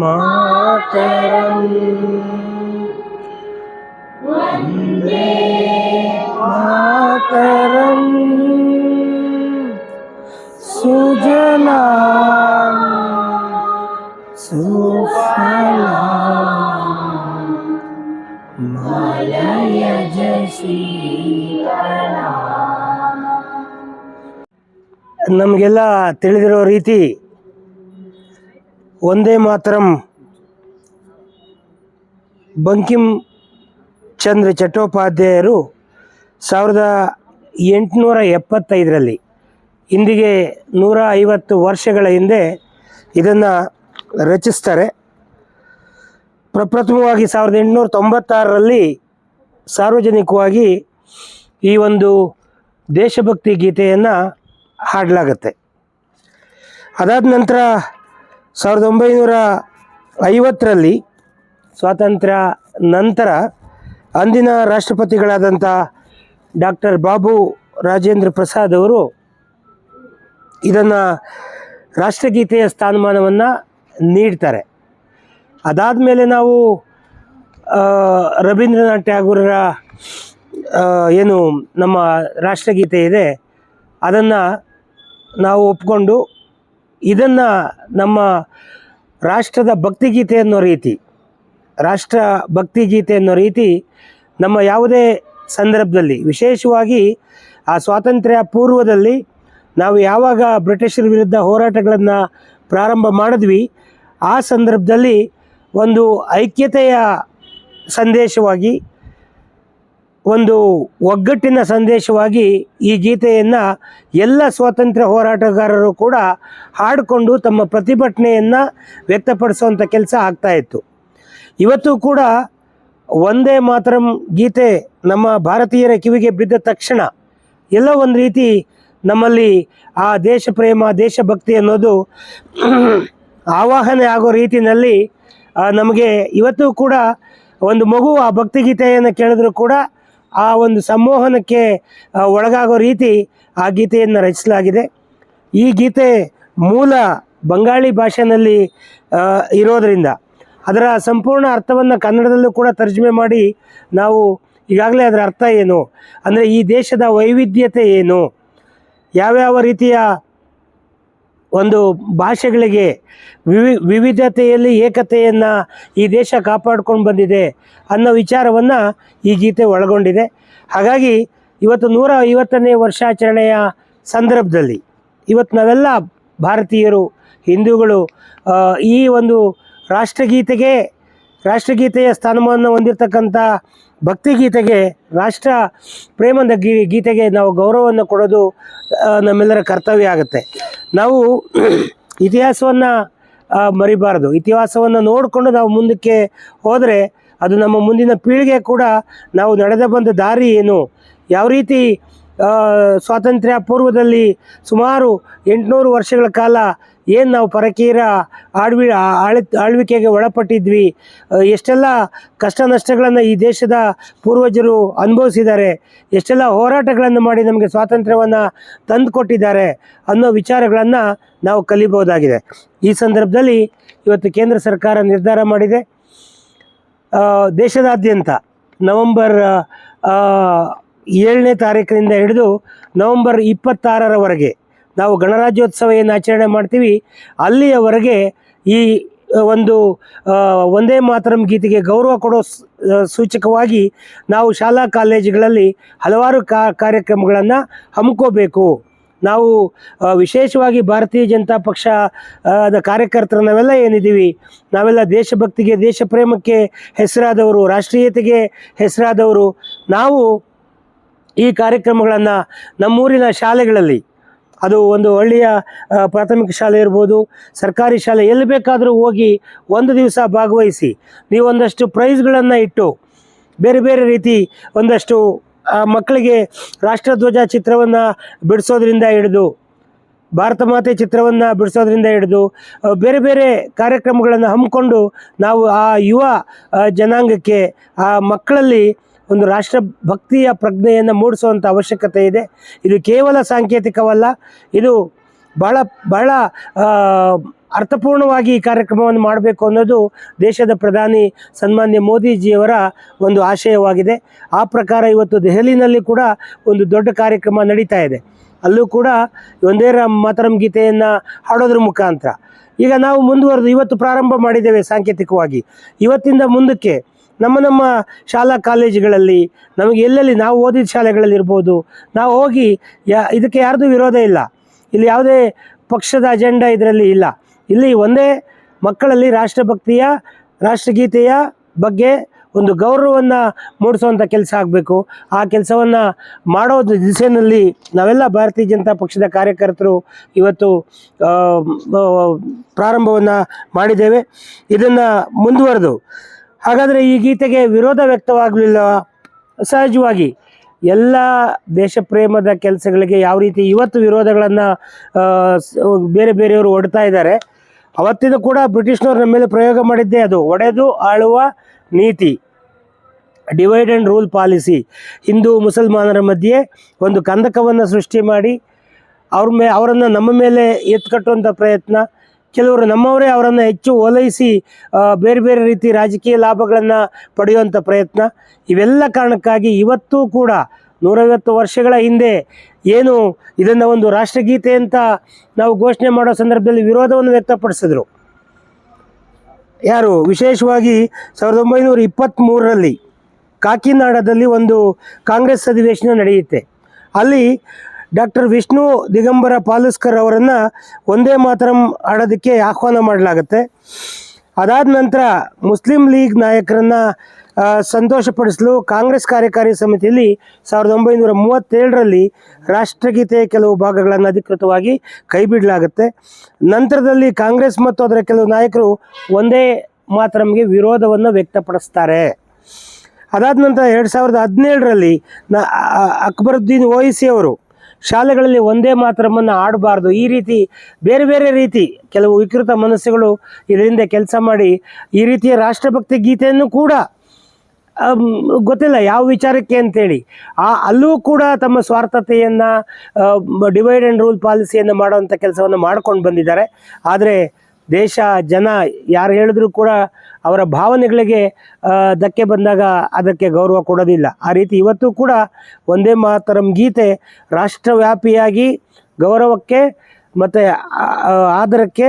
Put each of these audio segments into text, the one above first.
ಮಾತರಂ? ವಂದೇ ಮಾತರಂ. ಸುಜಲಾ ಸುಫಲಾ ಮಲಯಜ ನಮಗೆಲ್ಲ ತಿಳಿದಿರೋ ರೀತಿ ಒಂದೇ ಮಾತರಂ. ಬಂಕಿಂ ಚಂದ್ರ ಚಟ್ಟೋಪಾಧ್ಯಾಯರು ಸಾವಿರದ ಎಂಟುನೂರ ಎಪ್ಪತ್ತೈದರಲ್ಲಿ, ಇಂದಿಗೆ ನೂರ ಐವತ್ತು ವರ್ಷಗಳ ಹಿಂದೆ ಇದನ್ನು ರಚಿಸ್ತಾರೆ. ಪ್ರಪ್ರಥಮವಾಗಿ ಸಾವಿರದ ಎಂಟುನೂರ ತೊಂಬತ್ತಾರರಲ್ಲಿ ಸಾರ್ವಜನಿಕವಾಗಿ ಈ ಒಂದು ದೇಶಭಕ್ತಿ ಗೀತೆಯನ್ನು ಹಾಡಲಾಗತ್ತೆ. ಅದಾದ ನಂತರ ಸಾವಿರದ ಒಂಬೈನೂರ ಐವತ್ತರಲ್ಲಿ ಸ್ವಾತಂತ್ರ್ಯ ನಂತರ ಅಂದಿನ ರಾಷ್ಟ್ರಪತಿಗಳಾದಂಥ ಡಾಕ್ಟರ್ ಬಾಬು ರಾಜೇಂದ್ರ ಪ್ರಸಾದ್ ಅವರು ಇದನ್ನು ರಾಷ್ಟ್ರಗೀತೆಯ ಸ್ಥಾನಮಾನವನ್ನು ನೀಡ್ತಾರೆ. ಅದಾದ ಮೇಲೆ ನಾವು ರವೀಂದ್ರನಾಥ್ ಟ್ಯಾಗೂರರ ಏನು ನಮ್ಮ ರಾಷ್ಟ್ರಗೀತೆ ಇದೆ, ಅದನ್ನು ನಾವು ಒಪ್ಕೊಂಡು ಇದನ್ನು ನಮ್ಮ ರಾಷ್ಟ್ರದ ಭಕ್ತಿಗೀತೆ ಅನ್ನೋ ರೀತಿ, ರಾಷ್ಟ್ರ ಭಕ್ತಿಗೀತೆ ಅನ್ನೋ ರೀತಿ ನಮ್ಮ ಯಾವುದೇ ಸಂದರ್ಭದಲ್ಲಿ, ವಿಶೇಷವಾಗಿ ಆ ಸ್ವಾತಂತ್ರ್ಯ ಪೂರ್ವದಲ್ಲಿ ನಾವು ಯಾವಾಗ ಬ್ರಿಟಿಷರ ವಿರುದ್ಧ ಹೋರಾಟಗಳನ್ನು ಪ್ರಾರಂಭ ಮಾಡಿದ್ವಿ, ಆ ಸಂದರ್ಭದಲ್ಲಿ ಒಂದು ಐಕ್ಯತೆಯ ಸಂದೇಶವಾಗಿ ಒಂದು ಒಗ್ಗಟ್ಟಿನ ಸಂದೇಶವಾಗಿ ಈ ಗೀತೆಯನ್ನು ಎಲ್ಲ ಸ್ವಾತಂತ್ರ್ಯ ಹೋರಾಟಗಾರರು ಕೂಡ ಹಾಡಿಕೊಂಡು ತಮ್ಮ ಪ್ರತಿಭಟನೆಯನ್ನು ವ್ಯಕ್ತಪಡಿಸುವಂಥ ಕೆಲಸ ಆಗ್ತಾಯಿತ್ತು ಇವತ್ತು ಕೂಡ ಒಂದೇ ಮಾತರಂ ಗೀತೆ ನಮ್ಮ ಭಾರತೀಯರ ಕಿವಿಗೆ ಬಿದ್ದ ತಕ್ಷಣ ಎಲ್ಲ ಒಂದು ರೀತಿ ನಮ್ಮಲ್ಲಿ ಆ ದೇಶ ಪ್ರೇಮ ದೇಶಭಕ್ತಿ ಅನ್ನೋದು ಆವಾಹನೆ ಆಗೋ ರೀತಿಯಲ್ಲಿ ನಮಗೆ ಇವತ್ತು ಕೂಡ ಒಂದು ಮಗು ಆ ಭಕ್ತಿಗೀತೆಯನ್ನು ಕೇಳಿದ್ರು ಕೂಡ ಆ ಒಂದು ಸಂಮೋಹನಕ್ಕೆ ಒಳಗಾಗೋ ರೀತಿ ಆ ಗೀತೆಯನ್ನು ರಚಿಸಲಾಗಿದೆ. ಈ ಗೀತೆ ಮೂಲ ಬಂಗಾಳಿ ಭಾಷೆಯಲ್ಲಿ ಇರೋದರಿಂದ ಅದರ ಸಂಪೂರ್ಣ ಅರ್ಥವನ್ನು ಕನ್ನಡದಲ್ಲೂ ಕೂಡ ತರ್ಜುಮೆ ಮಾಡಿ ನಾವು ಈಗಾಗಲೇ ಅದರ ಅರ್ಥ ಏನು? ಅಂದರೆ ಈ ದೇಶದ ವೈವಿಧ್ಯತೆ ಏನು? ಯಾವ್ಯಾವ ರೀತಿಯ ಒಂದು ಭಾಷೆಗಳಿಗೆ ವಿವಿ, ವಿವಿಧತೆಯಲ್ಲಿ ಏಕತೆಯನ್ನು ಈ ದೇಶ ಕಾಪಾಡ್ಕೊಂಡು ಬಂದಿದೆ ಅನ್ನೋ ವಿಚಾರವನ್ನು ಈ ಗೀತೆ ಒಳಗೊಂಡಿದೆ. ಹಾಗಾಗಿ ಇವತ್ತು ನೂರ ಐವತ್ತನೇ ವರ್ಷಾಚರಣೆಯ ಸಂದರ್ಭದಲ್ಲಿ ಇವತ್ತು ನಾವೆಲ್ಲ ಭಾರತೀಯರು, ಹಿಂದೂಗಳು ಈ ಒಂದು ರಾಷ್ಟ್ರಗೀತೆಗೆ ರಾಷ್ಟ್ರಗೀತೆಯ ಸ್ಥಾನಮಾನ ಹೊಂದಿರತಕ್ಕಂಥ ಭಕ್ತಿಗೀತೆಗೆ, ರಾಷ್ಟ್ರ ಪ್ರೇಮದ ಗೀತೆಗೆ ನಾವು ಗೌರವವನ್ನು ಕೊಡೋದು ನಮ್ಮೆಲ್ಲರ ಕರ್ತವ್ಯ ಆಗುತ್ತೆ. ನಾವು ಇತಿಹಾಸವನ್ನು ಮರಿಬಾರದು. ಇತಿಹಾಸವನ್ನು ನೋಡಿಕೊಂಡು ನಾವು ಮುಂದಕ್ಕೆ ಹೋದರೆ, ಅದು ನಮ್ಮ ಮುಂದಿನ ಪೀಳಿಗೆ ಕೂಡ ನಾವು ನಡೆದ ಬಂದ ದಾರಿ ಏನು? ಯಾವ ರೀತಿ ಸ್ವಾತಂತ್ರ್ಯ ಪೂರ್ವದಲ್ಲಿ ಸುಮಾರು ಎಂಟುನೂರು ವರ್ಷಗಳ ಕಾಲ ಏನು ನಾವು ಪರಕೀಯರ ಆಳ್ವಿ, ಆಳಿ, ಆಳ್ವಿಕೆಗೆ ಒಳಪಟ್ಟಿದ್ವಿ. ಎಷ್ಟೆಲ್ಲ ಕಷ್ಟ ನಷ್ಟಗಳನ್ನು ಈ ದೇಶದ ಪೂರ್ವಜರು ಅನುಭವಿಸಿದ್ದಾರೆ, ಎಷ್ಟೆಲ್ಲ ಹೋರಾಟಗಳನ್ನು ಮಾಡಿ ನಮಗೆ ಸ್ವಾತಂತ್ರ್ಯವನ್ನು ತಂದುಕೊಟ್ಟಿದ್ದಾರೆ ಅನ್ನೋ ವಿಚಾರಗಳನ್ನು ನಾವು ಕಲಿಬೋದಾಗಿದೆ ಈ ಸಂದರ್ಭದಲ್ಲಿ ಇವತ್ತು ಕೇಂದ್ರ ಸರ್ಕಾರ ನಿರ್ಧಾರ ಮಾಡಿದೆ. ದೇಶದಾದ್ಯಂತ ನವಂಬರ್ ಏಳನೇ ತಾರೀಕಿನಿಂದ ಹಿಡಿದು ನವಂಬರ್ ಇಪ್ಪತ್ತಾರರವರೆಗೆ ನಾವು ಗಣರಾಜ್ಯೋತ್ಸವ ಏನು ಆಚರಣೆ ಮಾಡ್ತೀವಿ. ಅಲ್ಲಿಯವರೆಗೆ ಈ ಒಂದು ಒಂದೇ ಮಾತರಂ ಗೀತೆಗೆ ಗೌರವ ಕೊಡೋ ಸೂಚಕವಾಗಿ ನಾವು ಶಾಲಾ ಕಾಲೇಜುಗಳಲ್ಲಿ ಹಲವಾರು ಕಾರ್ಯಕ್ರಮಗಳನ್ನು ಹಮ್ಮಿಕೋಬೇಕು. ನಾವು ವಿಶೇಷವಾಗಿ ಭಾರತೀಯ ಜನತಾ ಪಕ್ಷ ಕಾರ್ಯಕರ್ತರ ಕಾರ್ಯಕರ್ತರು ನಾವೆಲ್ಲ ಏನಿದ್ದೀವಿ, ನಾವೆಲ್ಲ ದೇಶಭಕ್ತಿಗೆ ದೇಶ ಪ್ರೇಮಕ್ಕೆ ಹೆಸರಾದವರು, ರಾಷ್ಟ್ರೀಯತೆಗೆ ಹೆಸರಾದವರು. ನಾವು ಈ ಕಾರ್ಯಕ್ರಮಗಳನ್ನು ನಮ್ಮೂರಿನ ಶಾಲೆಗಳಲ್ಲಿ ಅದು ಒಂದು ಹಳ್ಳಿಯ ಪ್ರಾಥಮಿಕ ಶಾಲೆ ಇರ್ಬೋದು, ಸರ್ಕಾರಿ ಶಾಲೆ, ಎಲ್ಲಿ ಬೇಕಾದರೂ ಹೋಗಿ ಒಂದು ದಿವಸ ಭಾಗವಹಿಸಿ. ನೀವು ಒಂದಷ್ಟು ಪ್ರೈಸ್ಗಳನ್ನು ಇಟ್ಟು, ಬೇರೆ ಬೇರೆ ರೀತಿ ಒಂದಷ್ಟು ಮಕ್ಕಳಿಗೆ ರಾಷ್ಟ್ರಧ್ವಜ ಚಿತ್ರವನ್ನು ಬಿಡಿಸೋದ್ರಿಂದ ಹಿಡಿದು, ಭಾರತ ಮಾತೆ ಚಿತ್ರವನ್ನು ಬಿಡಿಸೋದ್ರಿಂದ ಹಿಡಿದು ಬೇರೆ ಬೇರೆ ಕಾರ್ಯಕ್ರಮಗಳನ್ನು ಹಮ್ಮಿಕೊಂಡು ನಾವು ಆ ಯುವ ಜನಾಂಗಕ್ಕೆ, ಆ, ಮಕ್ಕಳಲ್ಲಿ ಒಂದು ರಾಷ್ಟ್ರ ಭಕ್ತಿಯ ಪ್ರಜ್ಞೆಯನ್ನು ಮೂಡಿಸುವಂಥ ಅವಶ್ಯಕತೆ ಇದೆ. ಇದು ಕೇವಲ ಸಾಂಕೇತಿಕವಲ್ಲ, ಇದು ಬಹಳ ಬಹಳ ಅರ್ಥಪೂರ್ಣವಾಗಿ ಈ ಕಾರ್ಯಕ್ರಮವನ್ನು ಮಾಡಬೇಕು ಅನ್ನೋದು ದೇಶದ ಪ್ರಧಾನಿ ಸನ್ಮಾನ್ಯ ಮೋದಿಜಿಯವರ ಒಂದು ಆಶಯವಾಗಿದೆ. ಆ ಪ್ರಕಾರ ಇವತ್ತು ದೆಹಲಿನಲ್ಲಿ ಕೂಡ ಒಂದು ದೊಡ್ಡ ಕಾರ್ಯಕ್ರಮ ನಡೀತಾ ಇದೆ. ಅಲ್ಲೂ ಕೂಡ ಒಂದೇ ರಾಮ್ ಮಾತರಂ ಗೀತೆಯನ್ನು ಹಾಡೋದ್ರ ಮುಖಾಂತರ. ಈಗ ನಾವು ಮುಂದುವರೆದು, ಇವತ್ತು ಪ್ರಾರಂಭ ಮಾಡಿದ್ದೇವೆ ಸಾಂಕೇತಿಕವಾಗಿ. ಇವತ್ತಿಂದ ಮುಂದಕ್ಕೆ ನಮ್ಮ ನಮ್ಮ ಶಾಲಾ ಕಾಲೇಜುಗಳಲ್ಲಿ, ನಮಗೆ ಎಲ್ಲೆಲ್ಲಿ ನಾವು ಓದಿದ ಶಾಲೆಗಳಲ್ಲಿ ಇರ್ಬೋದು, ನಾವು ಹೋಗಿ ಯಾ, ಇದಕ್ಕೆ ಯಾರ್ದು ವಿರೋಧ ಇಲ್ಲ. ಇಲ್ಲಿ ಯಾವುದೇ ಪಕ್ಷದ ಅಜೆಂಡಾ ಇದರಲ್ಲಿ ಇಲ್ಲ. ಇಲ್ಲಿ ಒಂದೇ ಮಕ್ಕಳಲ್ಲಿ ರಾಷ್ಟ್ರಭಕ್ತಿಯ, ರಾಷ್ಟ್ರಗೀತೆಯ ಬಗ್ಗೆ ಒಂದು ಗೌರವವನ್ನು ಮೂಡಿಸುವಂಥ ಕೆಲಸ ಆಗಬೇಕು. ಆ ಕೆಲಸವನ್ನು ಮಾಡೋ ದಿಸೆಯಲ್ಲಿ ನಾವೆಲ್ಲ ಭಾರತೀಯ ಜನತಾ ಪಕ್ಷದ ಕಾರ್ಯಕರ್ತರು ಇವತ್ತು ಪ್ರಾರಂಭವನ್ನು ಮಾಡಿದ್ದೇವೆ. ಇದನ್ನು ಮುಂದುವರೆದು ಹಾಗಾದರೆ ಈ ಗೀತೆಗೆ ವಿರೋಧ ವ್ಯಕ್ತವಾಗಲಿಲ್ಲ? ಸಹಜವಾಗಿ. ಎಲ್ಲ ದೇಶ ಪ್ರೇಮದ ಕೆಲಸಗಳಿಗೆ ಯಾವ ರೀತಿ ಇವತ್ತು ವಿರೋಧಗಳನ್ನು ಬೇರೆ ಬೇರೆಯವರು ಒಡ್ತಾ ಇದ್ದಾರೆ, ಅವತ್ತಿನ ಕೂಡ ಬ್ರಿಟಿಷ್ನವ್ರ ನಮ್ಮ ಮೇಲೆ ಪ್ರಯೋಗ ಮಾಡಿದ್ದೇ ಅದು. ಒಡೆದು ಆಳುವ ನೀತಿ. Divide and rule policy Hindu ಮುಸಲ್ಮಾನರ ಮಧ್ಯೆ ಒಂದು ಕಂದಕವನ್ನು ಸೃಷ್ಟಿ ಮಾಡಿ, ಅವ್ರ ಮೇ, ಅವರನ್ನು ನಮ್ಮ ಮೇಲೆ ಎತ್ಕಟ್ಟುವಂಥ ಪ್ರಯತ್ನ. ಕೆಲವರು ನಮ್ಮವರೇ ಅವರನ್ನು ಹೆಚ್ಚು ಓಲೈಸಿ ಬೇರೆ ಬೇರೆ ರೀತಿ ರಾಜಕೀಯ ಲಾಭಗಳನ್ನು ಪಡೆಯುವಂಥ ಪ್ರಯತ್ನ. ಇವೆಲ್ಲ ಕಾರಣಕ್ಕಾಗಿ ಇವತ್ತೂ ಕೂಡ ನೂರೈವತ್ತು ವರ್ಷಗಳ ಹಿಂದೆ ಏನು ಇದನ್ನು ಒಂದು ರಾಷ್ಟ್ರಗೀತೆ ಅಂತ ನಾವು ಘೋಷಣೆ ಮಾಡೋ ಸಂದರ್ಭದಲ್ಲಿ ವಿರೋಧವನ್ನು ವ್ಯಕ್ತಪಡಿಸಿದ್ರು. ಯಾರು? ವಿಶೇಷವಾಗಿ ಸಾವಿರದ ಒಂಬೈನೂರ ಇಪ್ಪತ್ತ್ಮೂರರಲ್ಲಿ ಕಾಕಿನಾಡದಲ್ಲಿ ಒಂದು ಕಾಂಗ್ರೆಸ್ ಅಧಿವೇಶನ ನಡೆಯುತ್ತೆ. ಅಲ್ಲಿ ಡಾಕ್ಟರ್ ವಿಷ್ಣು ದಿಗಂಬರ ಪಾಲುಸ್ಕರ್ ಅವರನ್ನು ಒಂದೇ ಮಾತರಂ ಆಡೋದಕ್ಕೆ ಆಹ್ವಾನ ಮಾಡಲಾಗುತ್ತೆ. ಅದಾದ ನಂತರ ಮುಸ್ಲಿಂ ಲೀಗ್ ನಾಯಕರನ್ನು ಸಂತೋಷಪಡಿಸಲು ಕಾಂಗ್ರೆಸ್ ಕಾರ್ಯಕಾರಿ ಸಮಿತಿಯಲ್ಲಿ ಸಾವಿರದ ಒಂಬೈನೂರ ಮೂವತ್ತೇಳರಲ್ಲಿ ರಾಷ್ಟ್ರಗೀತೆಯ ಕೆಲವು ಭಾಗಗಳನ್ನು ಅಧಿಕೃತವಾಗಿ ಕೈಬಿಡಲಾಗುತ್ತೆ. ನಂತರದಲ್ಲಿ ಕಾಂಗ್ರೆಸ್ ಮತ್ತು ಅದರ ಕೆಲವು ನಾಯಕರು ಒಂದೇ ಮಾತರಂಗೆ ವಿರೋಧವನ್ನು ವ್ಯಕ್ತಪಡಿಸ್ತಾರೆ. ಅದಾದ ನಂತರ ಎರಡು ಸಾವಿರದ ಹದಿನೇಳರಲ್ಲಿ ನ ಅಕ್ಬರುದ್ದೀನ್ ಓಯಿಸಿ ಅವರು ಶಾಲೆಗಳಲ್ಲಿ ಒಂದೇ ಮಾತ್ರವನ್ನು ಆಡಬಾರ್ದು. ಈ ರೀತಿ ಬೇರೆ ಬೇರೆ ರೀತಿ ಕೆಲವು ವಿಕೃತ ಮನಸ್ಸುಗಳು ಇದರಿಂದ ಕೆಲಸ ಮಾಡಿ ಈ ರೀತಿಯ ರಾಷ್ಟ್ರಭಕ್ತಿ ಗೀತೆಯನ್ನು ಕೂಡ ಗೊತ್ತಿಲ್ಲ ಯಾವ ವಿಚಾರಕ್ಕೆ ಅಂತೇಳಿ. ಆ, ಅಲ್ಲೂ ಕೂಡ ತಮ್ಮ ಸ್ವಾರ್ಥತೆಯನ್ನು ಡಿವೈಡ್ ಆ್ಯಂಡ್ ರೂಲ್ ಪಾಲಿಸಿಯನ್ನು ಮಾಡುವಂಥ ಕೆಲಸವನ್ನು ಮಾಡ್ಕೊಂಡು ಬಂದಿದ್ದಾರೆ. ಆದರೆ ದೇಶ, ಜನ ಯಾರು ಹೇಳಿದ್ರು ಕೂಡ ಅವರ ಭಾವನೆಗಳಿಗೆ ಧಕ್ಕೆ ಬಂದಾಗ ಅದಕ್ಕೆ ಗೌರವ ಕೊಡೋದಿಲ್ಲ. ಆ ರೀತಿ ಇವತ್ತು ಕೂಡ ಒಂದೇ ಮಾತರಂ ಗೀತೆ ರಾಷ್ಟ್ರವ್ಯಾಪಿಯಾಗಿ ಗೌರವಕ್ಕೆ ಮತ್ತು ಆದರಕ್ಕೆ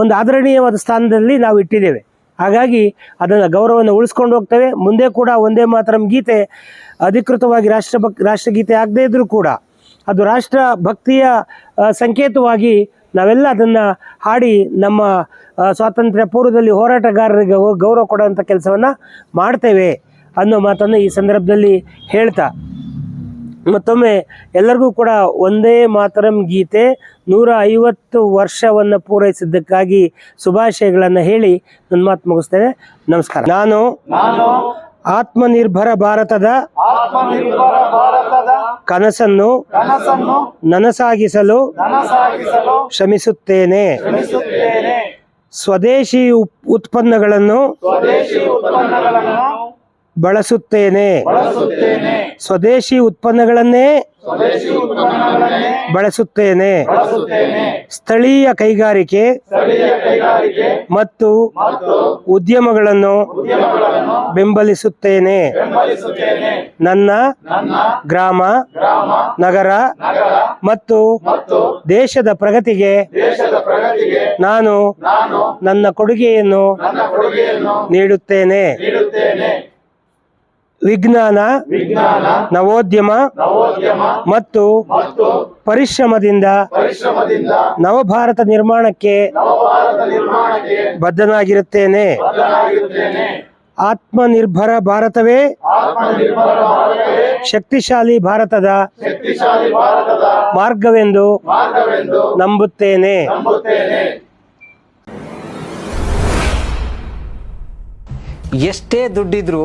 ಒಂದು ಆದರಣೀಯವಾದ ಸ್ಥಾನದಲ್ಲಿ ನಾವು ಇಟ್ಟಿದ್ದೇವೆ. ಹಾಗಾಗಿ ಅದನ್ನು ಗೌರವವನ್ನು ಉಳಿಸ್ಕೊಂಡು ಹೋಗ್ತೇವೆ. ಮುಂದೆ ಕೂಡ ಒಂದೇ ಮಾತರಂ ಗೀತೆ ಅಧಿಕೃತವಾಗಿ ರಾಷ್ಟ್ರಭಕ್ ರಾಷ್ಟ್ರಗೀತೆ ಆಗದೇ ಇದ್ದರೂ ಕೂಡ ಅದು ರಾಷ್ಟ್ರ ಭಕ್ತಿಯ ಸಂಕೇತವಾಗಿ ನಾವೆಲ್ಲ ಅದನ್ನು ಹಾಡಿ ನಮ್ಮ ಸ್ವಾತಂತ್ರ್ಯ ಪೂರ್ವದಲ್ಲಿ ಹೋರಾಟಗಾರರಿಗೆ ಗೌರವ ಕೊಡೋವಂಥ ಕೆಲಸವನ್ನು ಮಾಡ್ತೇವೆ ಅನ್ನೋ ಮಾತನ್ನು ಈ ಸಂದರ್ಭದಲ್ಲಿ ಹೇಳ್ತಾ. ಮತ್ತೊಮ್ಮೆ ಎಲ್ಲರಿಗೂ ಕೂಡ ಒಂದೇ ಮಾತರಂ ಗೀತೆ ನೂರ ಐವತ್ತು ವರ್ಷವನ್ನು ಪೂರೈಸಿದ್ದಕ್ಕಾಗಿ ಶುಭಾಶಯಗಳನ್ನು ಹೇಳಿ ನನ್ನ ಮಾತು ಮುಗಿಸ್ತೇನೆ. ನಮಸ್ಕಾರ. ನಾನು ನಾನು ಆತ್ಮನಿರ್ಭರ ಭಾರತದ ಆತ್ಮನಿರ್ಭರ ಭಾರತದ ಕನಸನ್ನು ನನಸಾಗಿಸಲು ಶ್ರಮಿಸುತ್ತೇನೆ. ಸ್ವದೇಶಿ ಉತ್ಪನ್ನಗಳನ್ನು ಬಳಸುತ್ತೇನೆ. ಸ್ವದೇಶಿ ಉತ್ಪನ್ನಗಳನ್ನೇ ಬಳಸುತ್ತೇನೆ. ಸ್ಥಳೀಯ ಕೈಗಾರಿಕೆ ಮತ್ತು ಉದ್ಯಮಗಳನ್ನು ಬೆಂಬಲಿಸುತ್ತೇನೆ. ನನ್ನ ಗ್ರಾಮ ನಗರ ಮತ್ತು ದೇಶದ ಪ್ರಗತಿಗೆ ನಾನು ನಾನು ನನ್ನ ಕೊಡುಗೆಯನ್ನು ನೀಡುತ್ತೇನೆ. ವಿಜ್ಞಾನ ನವೋದ್ಯಮ ನವೋದ್ಯಮ ಮತ್ತು ಮತ್ತು ಪರಿಶ್ರಮದಿಂದ ಪರಿಶ್ರಮದಿಂದ ನವಭಾರತ ನಿರ್ಮಾಣಕ್ಕೆ ಬದ್ಧನಾಗಿರುತ್ತೇನೆ. ಆತ್ಮನಿರ್ಭರ ಭಾರತವೇ. ಆತ್ಮನಿರ್ಭರ ಭಾರತವೇ. ಶಕ್ತಿಶಾಲಿ ಭಾರತದ ಶಕ್ತಿಶಾಲಿ ಭಾರತದ ಮಾರ್ಗವೆಂದು ಮಾರ್ಗವೆಂದು ನಂಬುತ್ತೇನೆ. ನಂಬುತ್ತೇನೆ. ಎಷ್ಟೇ ದುಡ್ಡಿದ್ರೂ